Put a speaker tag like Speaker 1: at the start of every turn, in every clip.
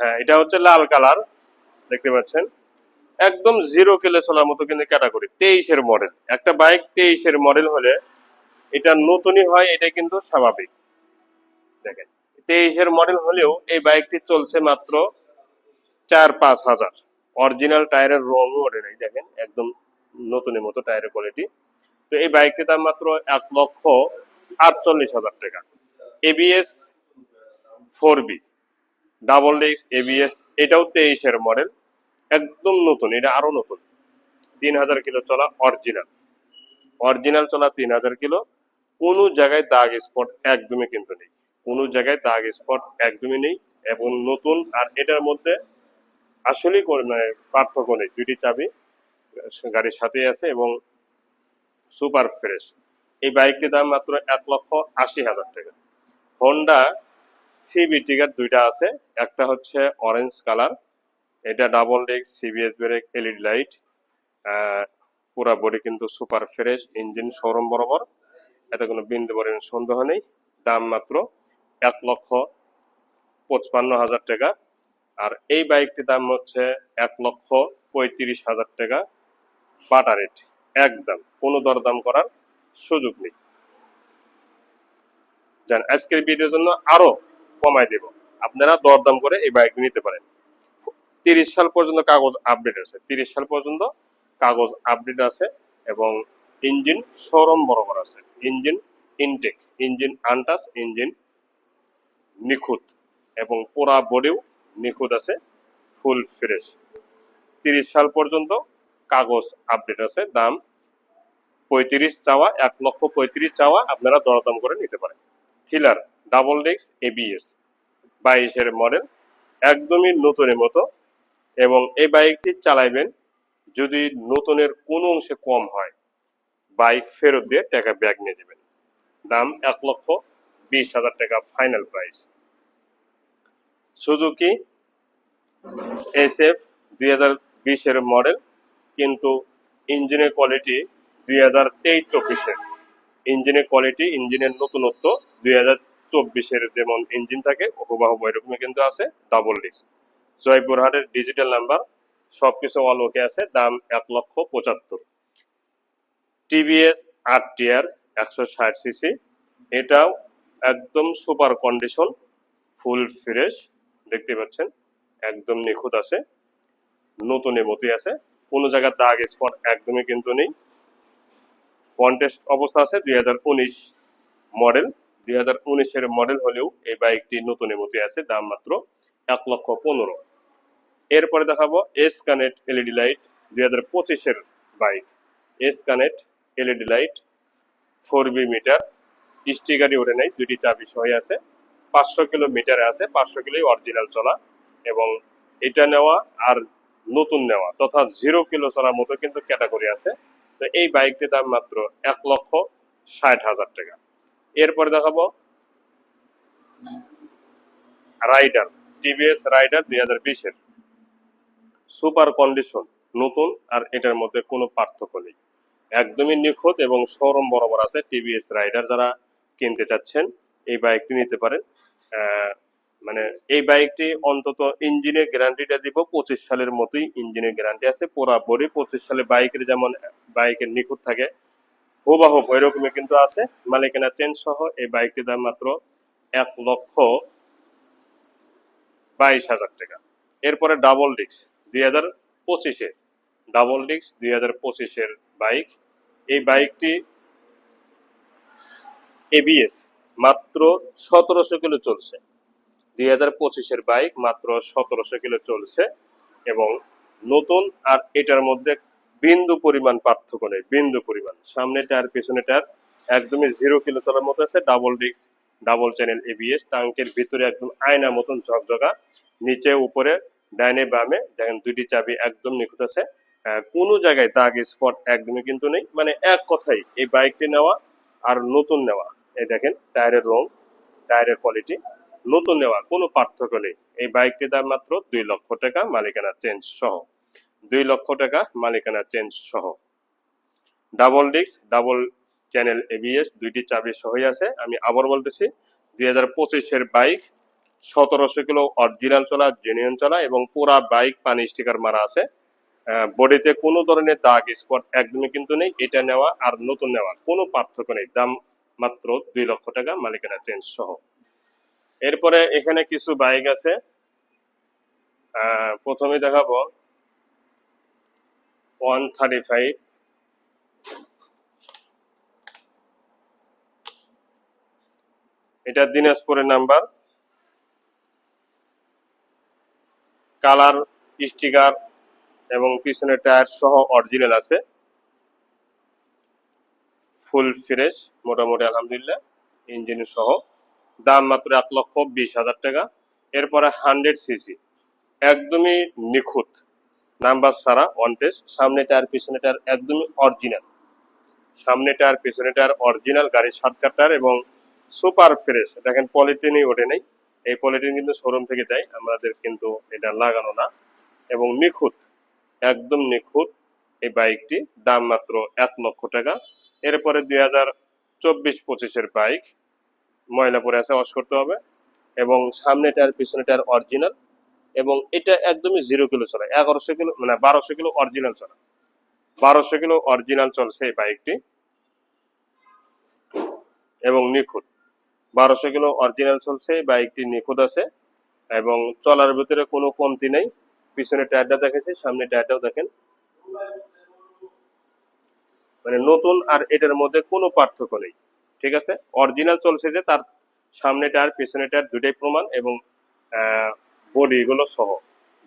Speaker 1: হ্যাঁ এটা হচ্ছে লাল কালার, দেখতে পাচ্ছেন। একদম জিরো কিলো চলার মতো কিন্তু ক্যাটাগরি তেইশের মডেল একটা বাইক তেইশের মডেল হলে এটা নতুনই হয়, এটা কিন্তু স্বাভাবিক। দেখেন, তেইশের মডেল হলেও এই বাইকটি চলছে মাত্র চার পাঁচ হাজার। অরিজিনাল টায়ারের রঙও ওঠে নাই দেখেন, একদম নতুনের মতো টায়ারের কোয়ালিটি তো এই বাইকটির দাম মাত্র এক লক্ষ আটচল্লিশ হাজার টাকা। A B S four B double disc A B S এটাও তেইশের মডেল। একদম নতুন, এটা আরও নতুন। তিন হাজার কিলো চলা অরিজিনাল। অরিজিনাল চলা তিন হাজার কিলো। কোনো জায়গায় দাগ স্পট একদমই কিন্তু নেই। কোনো জায়গায় দাগ স্পট একদমই নেই এবং নতুন আর এটার মধ্যে আসলেই মানে পার্থক্য নেই। দুইটি চাবি, গাড়ির সাথেই আছে এবং সুপার ফ্রেশ। এই বাইকটির দাম মাত্র এক লক্ষ আশি হাজার টাকা। হন্ডা সিবি টিকার দুইটা আছে। একটা হচ্ছে অরেঞ্জ কালার এটা double disc C B S brake L E D light পুরা বডি কিন্তু সুপার ফ্রেশ ইঞ্জিন শোরুম বরাবর। এতে কোনো বিন্দু পরিমাণ সন্দেহ নেই। দাম মাত্র এক লক্ষ পঁচপান্ন হাজার টাকা। আর এই বাইকটির দাম হচ্ছে এক লক্ষ পঁয়ত্রিশ হাজার টাকা। বাটা রেট একদম কোনো দরদাম করার সুযোগ নেই। আজকের ভিডিওর জন্য আরও কমাই দেব। আপনারা দরদাম করে এই বাইক নিতে পারেন। তিরিশ সাল পর্যন্ত কাগজ আপডেট আছে। তিরিশ সাল পর্যন্ত কাগজ আপডেট আছে এবং ইঞ্জিন শোরুম বরাবর আছে। Engine intact engine untouched engine নিখুঁত এবং পুরা বডিও নিখুঁত আছে ফুল ফ্রেশ তিরিশ সাল পর্যন্ত কাগজ আপডেট আছে। দাম পঁয়ত্রিশ চাওয়া, এক লক্ষ পঁয়ত্রিশ চাওয়া আপনারা দরদাম করে নিতে পারেন। Thriller double disc A B S বাইশের মডেল একদমই নতুনের মতো এবং এই বাইকটি চালাইবেন যদি নতুনের কোনো অংশে কম হয়, বাইক ফেরত দিয়ে টাকা ব্যাগ নিয়ে যাবেন দাম এক লক্ষ বিশ হাজার টাকা final price. Suzuki S F দুই হাজার বিশের মডেল, কিন্তু ইঞ্জিনের কোয়ালিটি দুই হাজার তেইশ চব্বিশের। ইঞ্জিনের কোয়ালিটি, ইঞ্জিনের নতুনত্ব দুই হাজার চব্বিশের যেমন ইঞ্জিন থাকে হুবাহু এরকমই কিন্তু আছে ডাবল ডিস্ক জয়পুরহাটের ডিজিটাল নাম্বার সবকিছু অল ওকে আছে, দাম এক লক্ষ পঁচাত্তর। টিভিএস আর টিআর একশো ষাট সিসি এটাও একদম সুপার কন্ডিশন ফুল ফ্রেশ দেখতে পাচ্ছেন, একদম নিখুঁত আছে নতুনের মতোই আছে, কোনো জায়গার দাগ স্পট একদমই কিন্তু নেই। কন্টেস্ট অবস্থা আছে দুই হাজার উনিশ মডেল দুই হাজার মডেল হলেও এই বাইকটি নতুনের মতোই আছে, দাম মাত্র এক লক্ষ পনেরো। এরপরে দেখাবো এস কানেক্ট এলইডি লাইট দুই হাজার পঁচিশের bike S connect L E D light four B meter স্টিকারই ওঠে নেই দুটি চাবি সহ আছে। পাঁচশো কিলোমিটারে আছে, পাঁচশো কিলোই অরিজিনাল চলা এবং এটা নেওয়া আর নতুন নেওয়া তথা জিরো কিলো চলার মতো কিন্তু ক্যাটাগরি আছে। তো এই বাইকটির দাম মাত্র এক লক্ষ ষাট হাজার টাকা। এরপরে দেখাবো। রাইডার টিভিএস রাইডার দুই হাজার বিশের। সুপার কন্ডিশন নতুন আর এটার মধ্যে কোনো পার্থক্য নেই। একদমই নিখুঁত এবং শোরুম বরাবর আছে টিভিএস রাইডার যারা কিনতে চাচ্ছেন, এই বাইকটি নিতে পারেন। মানে এই বাইকটি অন্তত ইঞ্জিনের গ্যারান্টিটা দিব, পঁচিশ সালের মতোই ইঞ্জিনের গ্যারান্টি আছে। পুরা বডি পঁচিশ সালে বাইকের যেমন বাইকের নিখুঁত থাকে হুবাহুব ওই রকমই কিন্তু আছে। মালিকানা চেঞ্জ সহ এই বাইকটির দাম মাত্র এক লক্ষ বাইশ হাজার টাকা। এরপরে ডাবল ডিস্ক, দুই হাজার পঁচিশে ডাবল ডিস্ক, দুই হাজার পঁচিশের বাইক। এই বাইকটি এবিএস মাত্র সতেরোশো কিলো চলছে। দুই হাজার পঁচিশের বাইক মাত্র সতেরোশো কিলো চলছে এবং নতুন আর এটার মধ্যে বিন্দু পরিমাণ পার্থক্য নেই, বিন্দু পরিমাণ। সামনে টায়ার, পেছনে টায়ার, একদমই জিরো কিলো চলার মতো আছে double disc double channel A B S টাঙ্কের ভিতরে একদম আয়না মতন ঝকঝকা, নিচে, উপরে ডাইনে বামে, দেখেন দুইটি চাবি একদম নিখুঁত আছে। কোনো জায়গায় দাগ, স্পট একদমই কিন্তু নেই। মানে এক কথাই এই বাইকটি নেওয়া আর নতুন নেওয়া, এই দেখেন টায়ারের রং, টায়ারের কোয়ালিটি নতুন নেওয়া, কোনো পার্থক্য নেই। এই বাইকটির দাম মাত্র দুই লক্ষ টাকা মালিকানা চেঞ্জ সহ। দুই লক্ষ টাকা মালিকানা চেঞ্জ সহ। Double disc double channel A B S দুইটি চাবি সহই আছে। আমি আবার বলতেছি, দুই হাজার পঁচিশের বাইক সতেরোশো কিলো অরিজিনাল চলা জেনুইন চলা এবং পুরা বাইক পানি স্টিকার মারা আছে। বডিতে কোনো ধরনের দাগ স্পট একদমই কিন্তু নেই। এটা নেওয়া আর নতুন নেওয়া কোনো পার্থক্য নেই। দাম মাত্র দুই লক্ষ টাকা মালিকানা চেঞ্জ সহ। এরপরে এখানে কিছু বাইক আছে। প্রথমে দেখাবো ওয়ান থার্টি ফাইভ এটা দিনাজপুরের নাম্বার। কালার, স্টিকার এবং পিছনে টায়ার সহ অরিজিনাল আছে। ফুল ফ্রেশ, মোটামুটি আলহামদুলিল্লাহ, ইঞ্জিন সহ। দাম মাত্র এক লক্ষ বিশ হাজার টাকা। এরপরে হান্ড্রেড সিসি। একদমই নিখুঁত। নাম্বার ছাড়া ওয়ান টেস্ট সামনে টায়ার পিছনে একদমই অরিজিনাল সামনে টায়ার পিছনে টায়ার অরিজিনাল গাড়ির সাতকার টায়ার এবং সুপার ফ্রেশ দেখেন পলিটিনই ওঠে নেই। এই পলিটিন কিন্তু শোরুম থেকে দেয়, আমাদের কিন্তু এটা লাগানো না। এবং নিখুঁত, একদম নিখুঁত এই বাইকটি দাম মাত্র এক লক্ষ টাকা। এরপরে দুই হাজার চব্বিশ পঁচিশের বাইক ময়লা পরে আছে ওয়াশ করতে হবে। এবং সামনে টায়ার পিছনে টায়ার অরিজিনাল এবং এটা একদমই জিরো কিলো চলে। এগারোশো কিলো মানে বারোশো কিলো অরিজিনাল চলে। বারোশো কিলো অরিজিনাল চলছে এই বাইকটি। এবং নিখুঁত। বারোশো কিলো অরিজিনাল চলছে বাইকটি নিখুঁত আছে। এবং চলার ভিতরে কোনো কমতি নেই। পিছনে টায়ারটা দেখেছি, সামনে টায়ারটাও দেখেন। মানে নতুন আর এটার মধ্যে কোনো পার্থক্য নেই। ঠিক আছে? অরিজিনাল চলছে যে, তার সামনে টায়ার পিছনে টায়ার দুটাই প্রমাণ এবং বডি গুলো সহ।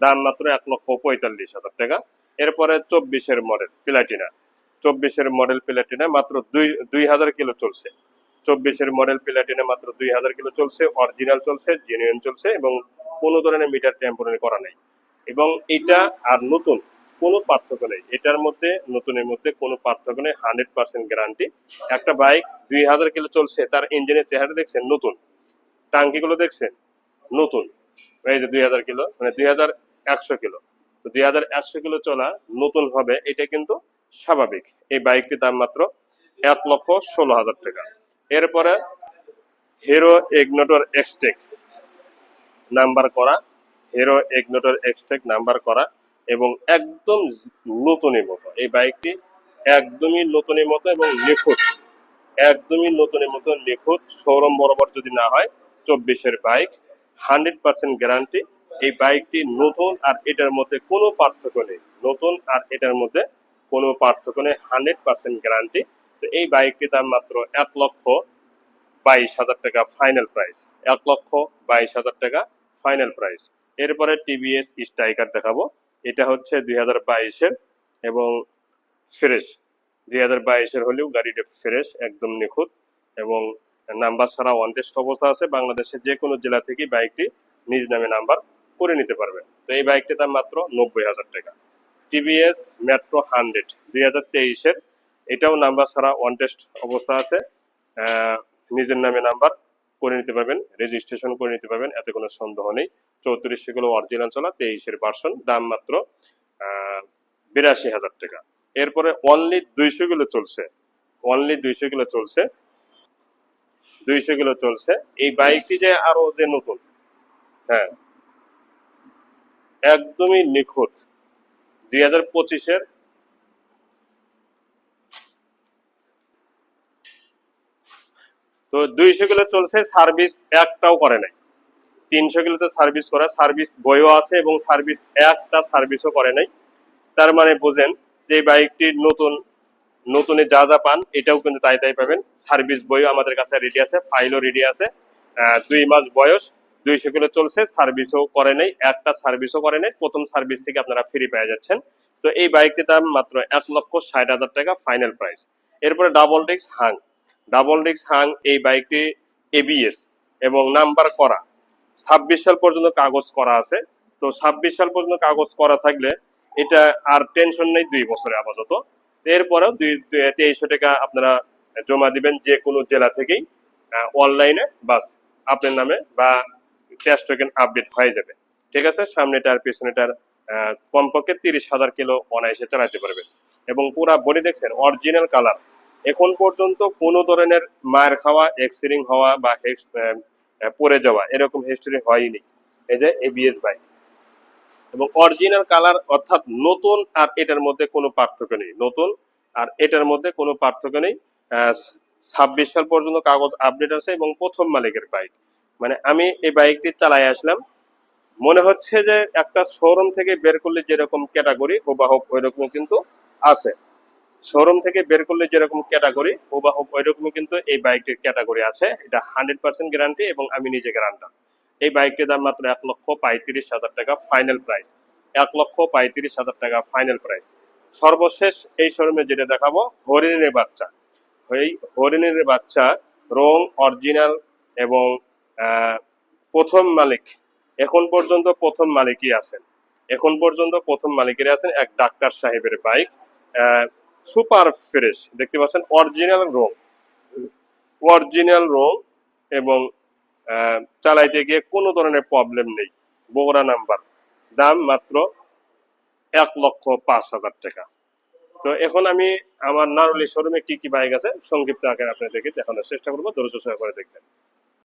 Speaker 1: দাম মাত্র এক লক্ষ পঁয়তাল্লিশ হাজার টাকা। এরপরে চব্বিশের মডেল প্লাটিনা চব্বিশের মডেল প্লাটিনা মাত্র দুই দুই হাজার কিলো চলছে। চব্বিশের মডেল প্লাটিনা মাত্র দুই হাজার কিলো চলছে অরিজিনাল চলছে জেনুইন চলছে এবং কোনো ধরনের মিটার টেম্পোরারি করা নেই। এবং এটা আর নতুন কোনো পার্থক্য নেই। এটার মধ্যে, নতুনের মধ্যে কোনো পার্থক্য নেই, হান্ড্রেড পার্সেন্ট গ্যারান্টি একটা বাইক দুই হাজার কিলো চলছে, তার ইঞ্জিনের চেহারা দেখছেন, নতুন। টাঙ্কিগুলো দেখছেন, নতুন। এই যে দুই হাজার কিলো মানে দুই হাজার একশো কিলো। তো দুই হাজার একশো কিলো চলা নতুন হবে, এটা কিন্তু স্বাভাবিক। এই বাইকটির দাম মাত্র এক লক্ষ ষোলো হাজার টাকা। এরপরে হিরো ইগনোটর এক্সটেক নাম্বার করা। হিরো ইগনোটর এক্সটেক নাম্বার করা। এবং একদম নতুনের মতো। এই বাইকটি একদমই নতুনের মতো এবং নিখুঁত। একদমই নতুনের মতো, নিখুঁত। শোরুম বরাবর যদি না হয়, চব্বিশের বাইক। Hundred percent guarantee. এই বাইকটি নতুন আর এটার মধ্যে কোনো পার্থক্য নেই। নতুন আর এটার মধ্যে কোনো পার্থক্য নেই, হান্ড্রেড পার্সেন্ট গ্যারান্টি। তো এই বাইকটি দাম মাত্র এক লক্ষ বাইশ হাজার টাকা ফাইনাল প্রাইস। এক লক্ষ বাইশ হাজার টাকা ফাইনাল প্রাইস। এরপরে টিভিএস স্ট্রাইকার দেখাবো। এটা হচ্ছে দুই হাজার বাইশের এবং ফ্রেশ। দুই হাজার বাইশের হলেও গাড়িটা ফ্রেশ, একদম নিখুঁত এবং নাম্বার ছাড়া ওয়ান টেস্ট অবস্থা আছে, বাংলাদেশের যে কোনো জেলা থেকে বাইকটি নিজ নামে নাম্বার করে নিতে পারবে। তো এই বাইকটির দাম মাত্র নব্বই হাজার টাকা। টিভিএস মেট্রো হান্ড্রেড দুই হাজার তেইশের, এটাও নাম্বার ছাড়া ওয়ান টেস্ট অবস্থা আছে। নিজের নামে নাম্বার করে নিতে পারবেন রেজিস্ট্রেশন করে নিতে পারবেন, এতে কোনো সন্দেহ নেই। চৌত্রিশশো কিলো অরিজিনাল চলা, তেইশের ভার্সন দাম মাত্র বিরাশি হাজার টাকা। এরপরে অনলি দুইশো কিলো চলছে অনলি দুইশো কিলো চলছে। দুইশো কিলো চলছে। এই বাইকটি যে আরও যে নতুন হ্যাঁ একদমই নিখুঁত। দুই হাজার পঁচিশের তো দুইশো কিলো চলছে, সার্ভিস একটাও করে নাই। তিনশো কিলোতে সার্ভিস করা, সার্ভিস বইও আছে এবং সার্ভিস একটা সার্ভিসও করে নাই। তার মানে বোঝেন যে বাইকটি নতুন নতুনে যা যা পান, এটাও কিন্তু তাই তাই পাবেন। সার্ভিস বইও আমাদের কাছে রেডি আছে ফাইলও রেডি আছে। দুই মাস বয়স, দুইশো কিলো চলছে সার্ভিসও করে নেই, একটা সার্ভিসও করে নেই, প্রথম সার্ভিস থেকে আপনারা ফ্রি পেয়ে যাচ্ছেন। তো এই বাইকটির দাম মাত্র এক লক্ষ ষাট হাজার টাকা ফাইনাল প্রাইস এরপরে ডাবল ডিক্স হাং ডাবল ডিক্স হাং এই বাইকটি এবিএস এবং নাম্বার করা। ছাব্বিশ সাল পর্যন্ত কাগজ করা আছে। তো ছাব্বিশ সাল পর্যন্ত কাগজ করা থাকলে এটা আর টেনশন নেই দুই বছরে আপাতত। এরপরেও দুই তেইশশো টাকা আপনারা জমা দিবেন যে কোনো জেলা থেকেই অনলাইনে বাস, আপনার নামে বা ক্যাশ টোকেন আপডেট হয়ে যাবে। ঠিক আছে? সামনেটার পিছনেটার কমপক্ষে তিরিশ হাজার কিলো অনায়াসে চালাতে পারবেন এবং পুরা বডি দেখছেন অরিজিনাল কালার এখন পর্যন্ত কোনো ধরনের মায়ের খাওয়া এক্সিরিং হওয়া বা পড়ে যাওয়া এরকম হিস্টোরি হয়নি। এই যে এবিএস বাইক এবং অরিজিনাল কালার অর্থাৎ নতুন আর এটার মধ্যে কোনো পার্থক্য নেই। নতুন আর এটার মধ্যে কোনো পার্থক্য নেই। ছাব্বিশ সাল পর্যন্ত কাগজ আপডেট আছে এবং প্রথম মালিকের বাইক মানে আমি এই বাইকটি চালাই আসলাম। মনে হচ্ছে যে একটা শোরুম থেকে বের করলে যেরকম ক্যাটাগরি হুবাহুব ওই রকম কিন্তু আছে। শোরুম থেকে বের করলে যেরকম ক্যাটাগরি হুবাহুব ওই রকমই কিন্তু এই বাইকটির ক্যাটাগরি আছে। এটা হান্ড্রেড পার্সেন্ট গ্যারান্টি এবং আমি নিজে গ্যারান্টার এই বাইকটির দাম মাত্র এক লক্ষ পঁয়ত্রিশ হাজার টাকা ফাইনাল প্রাইস এক লক্ষ পঁয়ত্রিশ হাজার টাকা ফাইনাল প্রাইস সর্বশেষ এই শোরুমে যেটা দেখাবো, হরিণের বাচ্চা। এই হরিণের বাচ্চা রং অরিজিনাল এবং প্রথম মালিক। এখন পর্যন্ত প্রথম মালিকই আছেন। এখন পর্যন্ত প্রথম মালিকের আছেন এক ডাক্তার সাহেবের বাইক সুপার ফ্রেশ দেখতে পাচ্ছেন অরিজিনাল রং। অরিজিনাল রং এবং চালাইতে গিয়ে কোনো ধরনের প্রবলেম নেই। বগুড়া নাম্বার দাম মাত্র এক লক্ষ পাঁচ হাজার টাকা। তো এখন আমি আমার নারুলি শোরুমে কি কি বাইক আছে, সংক্ষিপ্ত আকারে আপনাদেরকে দেখানোর চেষ্টা করব। ধৈর্য করে দেখবেন।